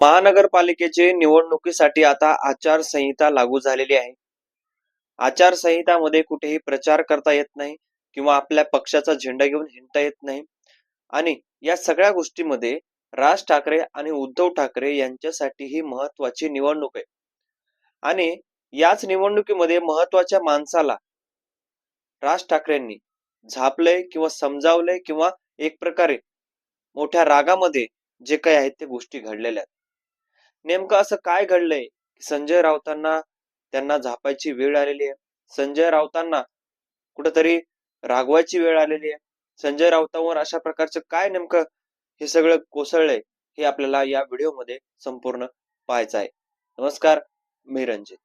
महानगरपालिकेचे निवडणुकीसाठी आता आचारसंहिता लागू झालेली आहे. आचारसंहितामध्ये कुठेही प्रचार करता येत नाही किंवा आपल्या पक्षाचा झेंडा घेऊन हिंडता येत नाही. आणि या सगळ्या गोष्टीमध्ये राज ठाकरे आणि उद्धव ठाकरे यांच्यासाठी ही महत्वाची निवडणूक आहे. आणि याच निवडणुकीमध्ये महत्त्वाच्या माणसाला राज ठाकरेंनी झापलंय किंवा समजावलंय किंवा एक प्रकारे मोठ्या रागामध्ये जे काही आहेत ते गोष्टी घडलेल्या आहेत. नेमकं असं काय घडलंय? संजय राऊतांना त्यांना झापायची वेळ आलेली आहे. संजय राऊतांना कुठंतरी रागवायची वेळ आलेली आहे. संजय राऊतांवर अशा प्रकारचं काय नेमकं हे सगळं कोसळलंय हे आपल्याला या व्हिडिओमध्ये संपूर्ण पाहायचं आहे. नमस्कार मी रंजित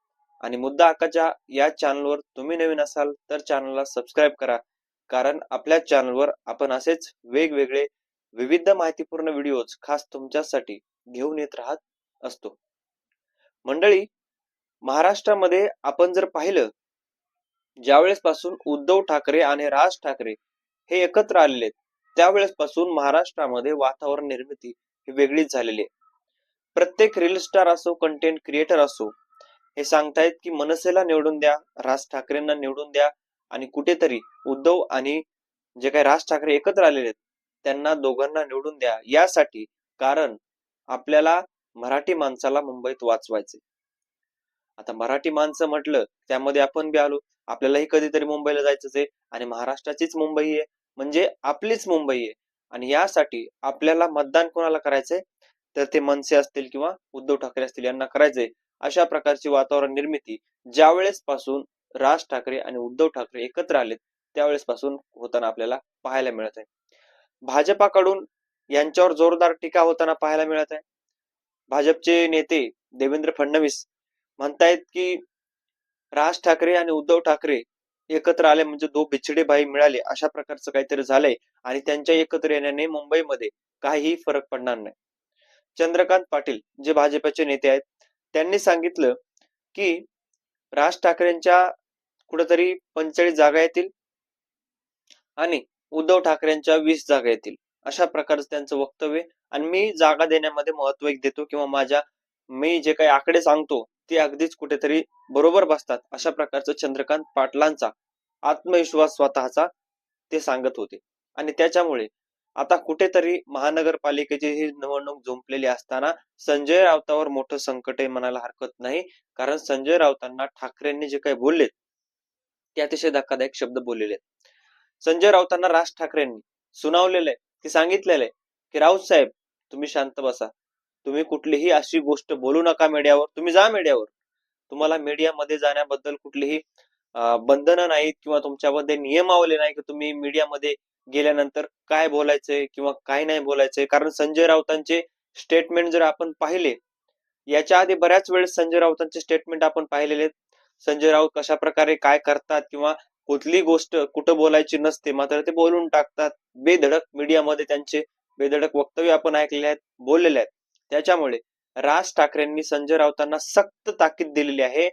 आणि मुद्दा हक्काच्या या चॅनलवर तुम्ही नवीन असाल तर चॅनलला सबस्क्राईब करा. कारण आपल्या चॅनलवर आपण असेच वेगवेगळे विविध माहितीपूर्ण व्हिडिओज खास तुमच्यासाठी घेऊन येत राहत असतो. मंडळी महाराष्ट्रामध्ये आपण जर पाहिलं ज्यावेळेस पासून उद्धव ठाकरे आणि राज ठाकरे हे एकत्र आलेले आहेत त्यावेळेस पासून महाराष्ट्रामध्ये वातावरण निर्मिती ही वेगळीच झालेली आहे. प्रत्येक रील स्टार असो कंटेंट क्रिएटर असो हे सांगतायत की मनसेला निवडून द्या राज ठाकरेंना निवडून द्या आणि कुठेतरी उद्धव आणि जे काही राज ठाकरे एकत्र आलेले आहेत त्यांना दोघांना निवडून द्या यासाठी कारण आपल्याला मराठी माणसाला मुंबईत वाचवायचे आता मराठी माणसं म्हटलं त्यामध्ये आपण बी आलो. आपल्यालाही कधीतरी मुंबईला जायचंच आहे आणि महाराष्ट्राचीच मुंबई आहे. म्हणजे आपलीच मुंबई आहे. आणि यासाठी आपल्याला मतदान कोणाला करायचंय? तर ते मनसे असतील किंवा उद्धव ठाकरे असतील यांना करायचंय. अशा प्रकारची वातावरण निर्मिती ज्यावेळेस पासून राज ठाकरे आणि उद्धव ठाकरे एकत्र आलेत त्यावेळेस पासून होताना आपल्याला पाहायला मिळत आहे भाजपाकडून यांच्यावर जोरदार टीका होताना पाहायला मिळत आहे भाजपचे नेते देवेंद्र फडणवीस म्हणतायत की राज ठाकरे आणि उद्धव ठाकरे एकत्र आले म्हणजे दो बिछडे भाई मिळाले अशा प्रकारचं काहीतरी झालंय आणि त्यांच्या एकत्र येण्याने मुंबईमध्ये काहीही फरक पडणार नाही. चंद्रकांत पाटील जे भाजपचे नेते आहेत त्यांनी सांगितलं की राज ठाकरेंच्या कुठेतरी पंचेचाळीस जागा येतील आणि उद्धव ठाकरेंच्या वीस जागा येतील अशा प्रकारचं त्यांचं वक्तव्य आणि मी जागा देण्यामध्ये महत्त्व एक देतो किंवा माझ्या मी जे काही आकडे सांगतो ते अगदीच कुठेतरी बरोबर बसतात अशा प्रकारचं चंद्रकांत पाटलांचा आत्मविश्वास स्वतःचा ते सांगत होते. आणि त्याच्यामुळे आता कुठेतरी महानगरपालिकेची ही निवडणूक झोंपलेली असताना संजय राऊतावर मोठं संकट आहे म्हणायला हरकत नाही. कारण संजय राऊतांना ठाकरेंनी जे काही बोललेत ते अतिशय धक्कादायक शब्द बोललेले आहेत. संजय राऊतांना राज ठाकरेंनी सुनावलेलं आहे की सांगितलेलं आहे. की राऊत साहेब तुम्ही शांत बसा. तुम्ही कुठलीही अशी गोष्ट बोलू नका मीडियावर. तुम्ही जा मीडियावर. तुम्हाला मीडियामध्ये जाण्याबद्दल कुठलीही बंधनं नाहीत किंवा तुमच्यामध्ये नियमावली नाही की तुम्ही मीडियामध्ये गेल्यानंतर काय बोलायचंय किंवा काय नाही बोलायचंय. कारण संजय राऊतांचे स्टेटमेंट जर आपण पाहिले याच्या आधी बऱ्याच वेळेस संजय राऊतांचे स्टेटमेंट आपण पाहिलेले आहेत. संजय राऊत कशा प्रकारे काय करतात किंवा कुठली गोष्ट कुठं बोलायची नसते मात्र ते बोलून टाकतात. बेधडक मीडियामध्ये त्यांचे बेधडक वक्तव्य आपण ऐकलेले आहेत बोललेले आहेत. त्याच्यामुळे राज ठाकरेंनी संजय राऊतांना सक्त ताकीद दिलेली आहे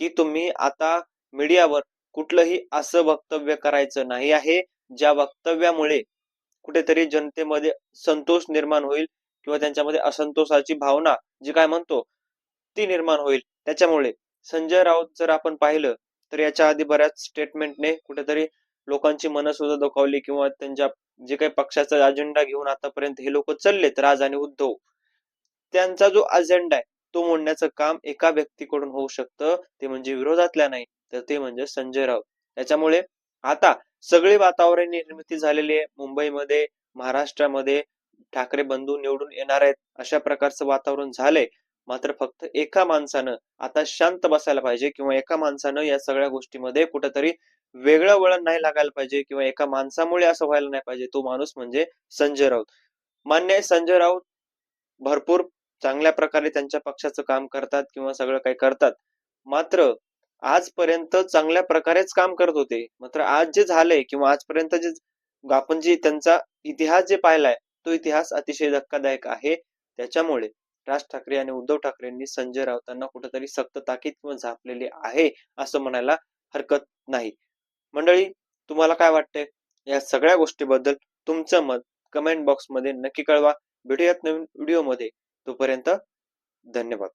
की तुम्ही आता मीडियावर कुठलंही असं वक्तव्य करायचं नाही आहे ज्या वक्तव्यामुळे कुठेतरी जनतेमध्ये संतोष निर्माण होईल किंवा त्यांच्यामध्ये असंतोषाची भावना जी काय म्हणतो ती निर्माण होईल. त्याच्यामुळे संजय राऊत जर आपण पाहिलं तर याच्या आधी बऱ्याच स्टेटमेंटने कुठेतरी लोकांची मनं सुद्धा दुखावली किंवा त्यांच्या जे काही पक्षाचा अजेंडा घेऊन आतापर्यंत हे लोक चाललेत राज आणि उद्धव त्यांचा जो अजेंडा आहे तो मोडण्याचं काम एका व्यक्तीकडून होऊ शकतं. ते म्हणजे विरोधातल्या नाही तर ते म्हणजे संजय राऊत. त्याच्यामुळे आता सगळी वातावरण निर्मिती झालेली आहे. मुंबईमध्ये महाराष्ट्रामध्ये ठाकरे बंधू निवडून येणार आहेत अशा प्रकारचं वातावरण झालंय. मात्र फक्त एका माणसानं आता शांत बसायला पाहिजे किंवा एका माणसानं या सगळ्या गोष्टीमध्ये कुठेतरी वेगळं वळण नाही लागायला पाहिजे किंवा एका माणसामुळे असं व्हायला नाही पाहिजे. तो माणूस म्हणजे संजय राऊत. मान्य आहे संजय राऊत भरपूर चांगल्या प्रकारे त्यांच्या पक्षाचं काम करतात किंवा सगळं काही करतात. मात्र आजपर्यंत चांगल्या प्रकारेच काम करत होते. मात्र आज जे झालंय किंवा आजपर्यंत जे आपण जे त्यांचा इतिहास जे पाहिलाय तो इतिहास अतिशय धक्कादायक आहे. त्याच्यामुळे राज ठाकरे आणि उद्धव ठाकरेंनी संजय राऊतांना कुठेतरी सक्त ताकीद किंवा झापलेली आहे असं म्हणायला हरकत नाही. मंडळी तुम्हाला काय वाटतंय? या सगळ्या गोष्टीबद्दल तुमचं मत कमेंट बॉक्समध्ये नक्की कळवा. भेटूयात नवीन व्हिडिओमध्ये. तोपर्यंत धन्यवाद.